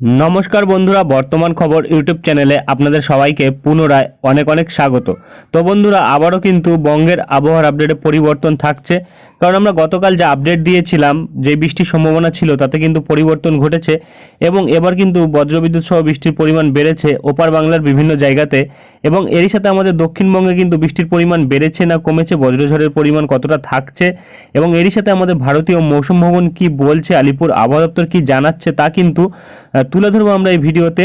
নমস্কার বন্ধুরা, বর্তমান খবর ইউটিউব চ্যানেলে আপনাদের সবাইকে পুনরায় অনেক অনেক স্বাগত। তো বন্ধুরা, আবারও কিন্তু বঙ্গের আবহাওয়ার আপডেটে পরিবর্তন থাকছে। কারণ আমরা গতকাল যে আপডেট দিয়েছিলাম, যে বৃষ্টির সম্ভাবনা ছিল, তাতে কিন্তু পরিবর্তন ঘটেছে এবং এবার কিন্তু বজ্রবিদ্যুৎ সহ বৃষ্টির পরিমাণ বেড়েছে ওপার বাংলার বিভিন্ন জায়গাতে এবং এরই সাথে আমাদের দক্ষিণবঙ্গে কিন্তু বৃষ্টির পরিমাণ বেড়েছে না কমেছে, বজ্রঝড়ের পরিমাণ কতটা থাকছে এবং এরই সাথে আমাদের ভারতীয় মৌসুম ভবন কি বলছে, আলিপুর আবহাওয়া দপ্তর কি জানাচ্ছে তা কিন্তু তুলে ধরবো আমরা এই ভিডিওতে।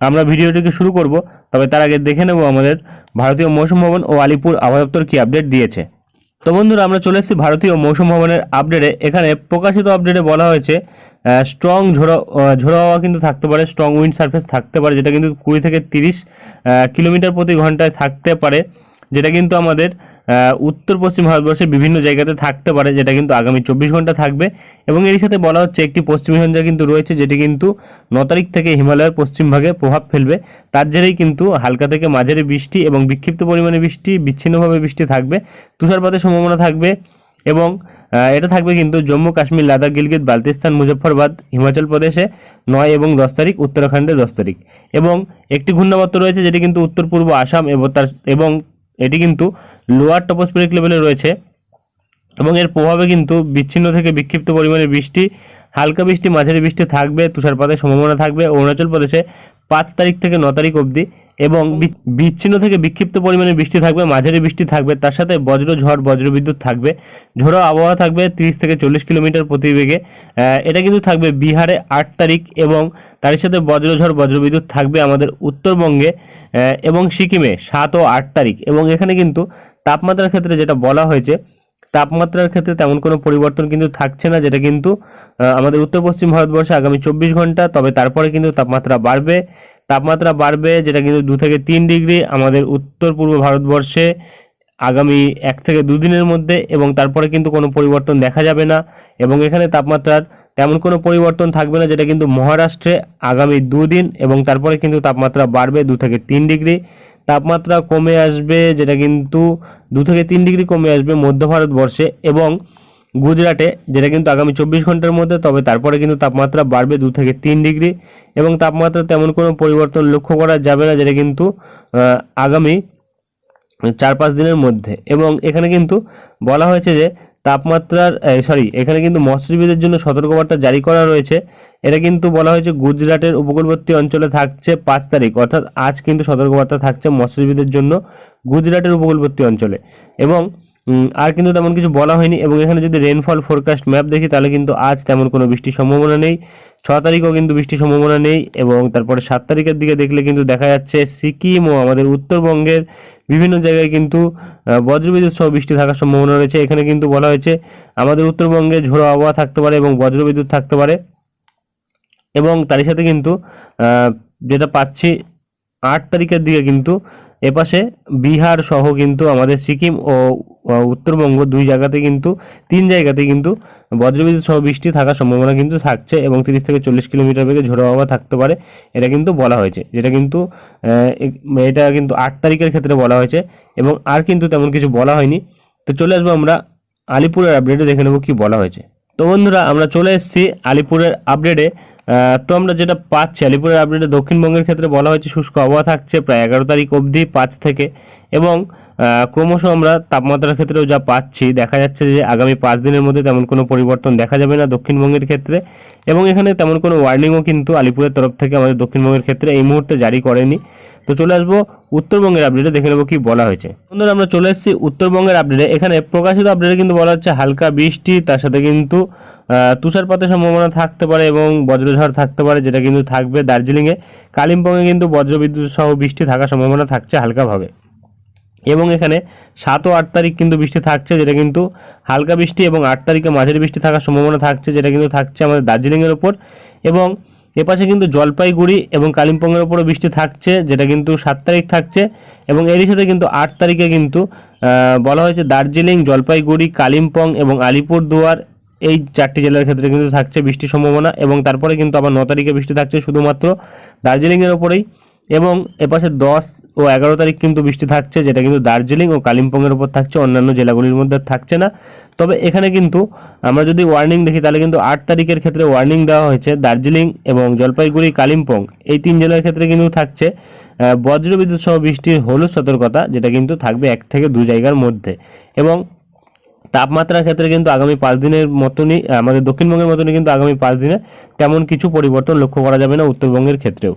আমরা ভিডিওটিকে শুরু করব, তবে তার আগে দেখে নেব আমাদের ভারতীয় মৌসুম ভবন ও আলিপুর আবহাওয়া দপ্তর কি আপডেট দিয়েছে। তো বন্ধুরা, আমরা চলে এসেছি ভারতীয় মৌসুম ভবনের আপডেটে এখানে প্রকাশিত আপডেটে বলা হয়েছে স্ট্রং ঝোড়ো ঝোড়ো হাওয়া কিন্তু থাকতে পারে স্ট্রং উইন্ড সার্ফেস থাকতে পারে, যেটা কিন্তু কুড়ি থেকে তিরিশ কিলোমিটার প্রতি ঘন্টায় থাকতে পারে, যেটা কিন্তু আমাদের উত্তর পশ্চিম ভারতবর্ষের বিভিন্ন জায়গাতে থাকতে পারে, যেটা কিন্তু আগামী চব্বিশ ঘণ্টা থাকবে। এবং এর সাথে বলা হচ্ছে, একটি পশ্চিমী ঝঞ্ঝা কিন্তু রয়েছে, যেটি কিন্তু ন তারিখ থেকে হিমালয়ের পশ্চিম ভাগে প্রভাব ফেলবে। তার জেরেই কিন্তু হালকা থেকে মাঝারি বৃষ্টি এবং বিক্ষিপ্ত পরিমাণে বৃষ্টি, বিচ্ছিন্নভাবে বৃষ্টি থাকবে। তুষারপাতের সম্ভাবনা থাকবে এবং এটা থাকবে কিন্তু জম্মু, কাশ্মীর, লাদাখ, গিলগিত বালতিস্তান মুজফ্ফরবাদ, হিমাচল প্রদেশে নয় এবং দশ তারিখ, উত্তরাখণ্ডে দশ তারিখ। এবং একটি ঘূর্ণাবর্ত রয়েছে, যেটি কিন্তু উত্তর পূর্ব আসাম এবং তার, এবং এটি কিন্তু লোয়ার টপোস্ফেরিক লেভেলে রয়েছে এবং এর প্রভাবে কিন্তু বিচ্ছিন্ন থেকে বিক্ষিপ্ত পরিমাণে বৃষ্টি, হালকা বৃষ্টি, মাঝারি বৃষ্টি থাকবে, তুষারপাতের সম্ভাবনা থাকবে অরুণাচল প্রদেশে পাঁচ তারিখ থেকে ন তারিখ অবধি এবং বিচ্ছিন্ন থেকে বিক্ষিপ্ত পরিমাণে বৃষ্টি থাকবে, মাঝারি বৃষ্টি থাকবে, তার সাথে বজ্র ঝড় বজ্রবিদ্যুৎ থাকবে, ঝোড়ো আবহাওয়া থাকবে তিরিশ থেকে চল্লিশ কিলোমিটার প্রতি বেগে এটা কিন্তু থাকবে বিহারে আট তারিখ এবং তার সাথে বজ্রঝড় বজ্রবিদ্যুৎ থাকবে আমাদের উত্তরবঙ্গে এবং সিকিমে সাত ও আট তারিখ এবং এখানে কিন্তু তাপমাত্রার ক্ষেত্রে যেটা বলা হয়েছে, তাপমাত্রার ক্ষেত্রে তেমন কোনো পরিবর্তন কিন্তু থাকছে না, যেটা কিন্তু আমাদের উত্তর পশ্চিম ভারতবর্ষে আগামী চব্বিশ ঘণ্টা, তবে তারপরে কিন্তু তাপমাত্রা বাড়বে। তাপমাত্রা বাড়বে, যেটা কিন্তু দু থেকে তিন ডিগ্রি আমাদের উত্তর পূর্ব ভারতবর্ষে আগামী এক থেকে দুদিনের মধ্যে, এবং তারপরে কিন্তু কোনো পরিবর্তন দেখা যাবে না, এবং এখানে তাপমাত্রার তেমন কোনো পরিবর্তন থাকবে না, যেটা কিন্তু মহারাষ্ট্রে আগামী দুদিন এবং তারপরে কিন্তু তাপমাত্রা বাড়বে দু থেকে তিন ডিগ্রি। তাপমাত্রা কমে আসবে, যেটা কিন্তু দু থেকে তিন ডিগ্রি কমে আসবে মধ্য ভারতবর্ষে এবং গুজরাটে, যেটা কিন্তু আগামী চব্বিশ ঘণ্টার মধ্যে, তবে তারপরে কিন্তু তাপমাত্রা বাড়বে দু থেকে তিন ডিগ্রি এবং তাপমাত্রা তেমন কোনো পরিবর্তন লক্ষ্য করা যাবে না, যেটা কিন্তু আগামী চার পাঁচ দিনের মধ্যে এবং এখানে কিন্তু বলা হয়েছে যে তাপমাত্রার সরি এখানে কিন্তু মৎস্যজীবীদের জন্য সতর্কবার্তা জারি করা রয়েছে। এটা কিন্তু বলা হয়েছে গুজরাটের উপকূলবর্তী অঞ্চলে থাকছে পাঁচ তারিখ, অর্থাৎ আজ কিন্তু সতর্কবার্তা থাকছে মৎস্যজীবীদের জন্য গুজরাটের উপকূলবর্তী অঞ্চলে। এবং আর কিন্তু তেমন কিছু বলা হয়নি, এবং এখানে যদি রেনফল ফোরকাস্ট ম্যাপ দেখি, তাহলে কিন্তু আজ তেমন কোনো বৃষ্টির সম্ভাবনা নেই। ছ তারিখও কিন্তু বৃষ্টির সম্ভাবনা নেই এবং তারপরে সাত তারিখের দিকে দেখলে কিন্তু দেখা যাচ্ছে সিকিম ও আমাদের উত্তরবঙ্গের বিভিন্ন জায়গায় কিন্তু বজ্রবিদ্যুৎ সহ বৃষ্টি থাকার সম্ভাবনা রয়েছে। এখানে কিন্তু বলা হয়েছে আমাদের উত্তরবঙ্গে ঝোড়ো আবহাওয়া থাকতে পারে এবং বজ্রবিদ্যুৎ থাকতে পারে। এবং তারই সাথে কিন্তু যেটা পাচ্ছি, আট তারিখের দিকে কিন্তু এপাশে বিহার সহ কিন্তু আমাদের সিকিম ও উত্তরবঙ্গ দুই জায়গাতে কিন্তু, তিন জায়গাতে কিন্তু বজ্রবিদ্যুৎ সহ বৃষ্টি থাকার সম্ভাবনা কিন্তু থাকছে এবং তিরিশ থেকে চল্লিশ কিলোমিটার বেগে ঝোড়ো হাওয়া থাকতে পারে, এটা কিন্তু বলা হয়েছে। যেটা কিন্তু এটা কিন্তু আট তারিখের ক্ষেত্রে বলা হয়েছে এবং আর কিন্তু তেমন কিছু বলা হয়নি। তো চলে আসব আমরা আলিপুরের আপডেটে দেখে নেব কি বলা হয়েছে। তো বন্ধুরা, আমরা চলে এসেছি আলিপুরের আপডেটে তো আমরা যেটা পাচ্ছি, আলিপুরের আপডেটে দক্ষিণবঙ্গের ক্ষেত্রে বলা হয়েছে শুষ্ক আবহাওয়া থাকছে প্রায় এগারো তারিখ অবধি, পাঁচ থেকে। এবং ক্রমশ আমরা তাপমাত্রার ক্ষেত্রেও যা পাচ্ছি, দেখা যাচ্ছে যে আগামী পাঁচ দিনের মধ্যে তেমন কোনো পরিবর্তন দেখা যাবে না দক্ষিণবঙ্গের ক্ষেত্রে। এবং এখানে তেমন কোনো ওয়ার্নিংও কিন্তু আলিপুরের তরফ থেকে আমাদের দক্ষিণবঙ্গের ক্ষেত্রে এই মুহূর্তে জারি করেনি। তো চলে আসব উত্তরবঙ্গের আপডেটে দেখে নেব কি বলা হয়েছে। বন্ধুরা, আমরা চলে এসেছি উত্তরবঙ্গের আপডেটে এখানে প্রকাশিত আপডেটে কিন্তু বলা হচ্ছে হালকা বৃষ্টি, তার সাথে কিন্তু তুষারপাতের সম্ভাবনা থাকতে পারে এবং বজ্রঝড় থাকতে পারে, যেটা কিন্তু থাকবে দার্জিলিংয়ে। কালিম্পংয়ে কিন্তু বজ্রবিদ্যুৎ সহ বৃষ্টি থাকার সম্ভাবনা থাকছে হালকাভাবে। এবং এখানে সাত ও আট তারিখ কিন্তু বৃষ্টি থাকছে, যেটা কিন্তু হালকা বৃষ্টি এবং আট তারিখে মাঝারি বৃষ্টি থাকার সম্ভাবনা থাকছে, যেটা কিন্তু থাকছে আমাদের দার্জিলিংয়ের ওপর এবং এপাশে কিন্তু জলপাইগুড়ি এবং কালিম্পংয়ের ওপরও বৃষ্টি থাকছে, যেটা কিন্তু সাত তারিখ থাকছে এবং এরই সাথে কিন্তু আট তারিখে কিন্তু বলা হয়েছে দার্জিলিং, জলপাইগুড়ি, কালিম্পং এবং আলিপুরদুয়ার এই চারটি জেলার ক্ষেত্রে কিন্তু থাকছে বৃষ্টির সম্ভাবনা এবং তারপরে কিন্তু আবার ন তারিখে বৃষ্টি থাকছে শুধুমাত্র দার্জিলিংয়ের ওপরেই এবং এপাশে দশ ও এগারো তারিখ কিন্তু বৃষ্টি থাকছে, যেটা কিন্তু দার্জিলিং ও কালিম্পংয়ের উপর থাকছে, অন্যান্য জেলাগুলির মধ্যে থাকছে না। তবে এখানে কিন্তু আমরা যদি ওয়ার্নিং দেখি, তাহলে কিন্তু আট তারিখের ক্ষেত্রে ওয়ার্নিং দেওয়া হয়েছে, দার্জিলিং এবং জলপাইগুড়ি, কালিম্পং। এই তিন জেলার ক্ষেত্রে কিন্তু থাকছে বজ্রবিদ্যুৎ সহ বৃষ্টির হলুদ সতর্কতা, যেটা কিন্তু থাকবে এক থেকে দু জায়গার মধ্যে। এবং তাপমাত্রার ক্ষেত্রে কিন্তু আগামী পাঁচ দিনের মতনই, আমাদের দক্ষিণবঙ্গের মতনই কিন্তু আগামী পাঁচ দিনে তেমন কিছু পরিবর্তন লক্ষ্য করা যাবে না উত্তরবঙ্গের ক্ষেত্রেও।